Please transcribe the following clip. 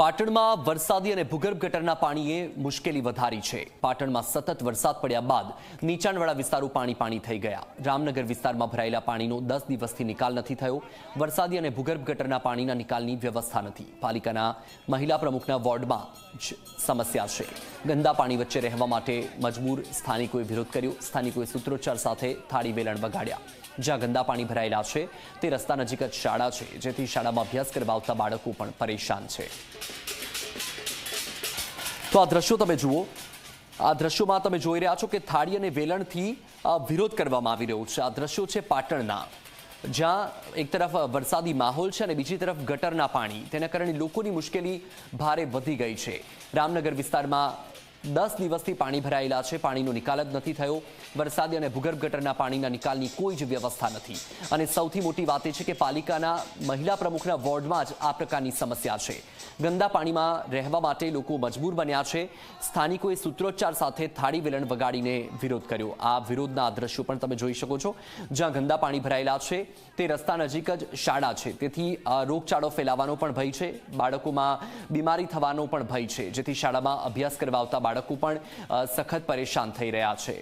પાટણમાં વરસાદી અને ભૂગર્ભ ગટરના પાણીએ મુશ્કેલી વધારી છે. પાટણમાં સતત વરસાદ પડ્યા બાદ નીચાણવાળા વિસ્તારો પાણી પાણી થઈ ગયા. રામનગર વિસ્તારમાં ભરાયેલા પાણીનો દસ દિવસથી નિકાલ નથી થયો. વરસાદી અને ભૂગર્ભ ગટરના પાણીના નિકાલની વ્યવસ્થા નથી. પાલિકાના મહિલા પ્રમુખના વોર્ડમાં જ સમસ્યા છે. ગંદા પાણી વચ્ચે રહેવા માટે મજબૂર સ્થાનિકોએ વિરોધ કર્યો. સ્થાનિકોએ સૂત્રોચ્ચાર સાથે થાળી વેલણ વગાડ્યા. જ્યાં ગંદા પાણી ભરાયેલા છે, તે રસ્તા નજીક જ શાળા છે, જેથી શાળામાં અભ્યાસ કરવા આવતા બાળકો પણ પરેશાન છે. તો આ દ્રશ્યો તમે જુઓ. આ દ્રશ્યોમાં તમે જોઈ રહ્યા છો કે થાળી અને વેલણથી વિરોધ કરવામાં આવી રહ્યો છે. આ દ્રશ્યો છે પાટણના. જ્યાં એક તરફ વરસાદી માહોલ છે અને બીજી તરફ ગટરના પાણી. તેના કારણે લોકોની મુશ્કેલી ભારે વધી ગઈ છે. રામનગર વિસ્તારમાં દસ દિવસથી પાણી ભરાયેલા છે. પાણીનો નિકાલ જ નથી થયો. વરસાદી અને ભૂગર્ભ ગટરના પાણીના નિકાલની કોઈ જ વ્યવસ્થા નથી. અને સૌથી મોટી વાત એ છે કે પાલિકાના મહિલા પ્રમુખના વોર્ડમાં જ આ પ્રકારની સમસ્યા છે. ગંદા પાણીમાં રહેવા માટે લોકો મજબૂર બન્યા છે. સ્થાનિકોએ સૂત્રોચ્ચાર સાથે થાળી વેલણ વગાડીને વિરોધ કર્યો. આ વિરોધના દ્રશ્યો પણ તમે જોઈ શકો છો. જ્યાં ગંદા પાણી ભરાયેલા છે, તે રસ્તા નજીક જ શાળા છે. તેથી રોગચાળો ફેલાવાનો પણ ભય છે. બાળકોમાં બીમારી થવાનો પણ ભય છે, જેથી શાળામાં અભ્યાસ કરવા આવતા બાળકો પણ સખત પરેશાન થઈ રહ્યા છે.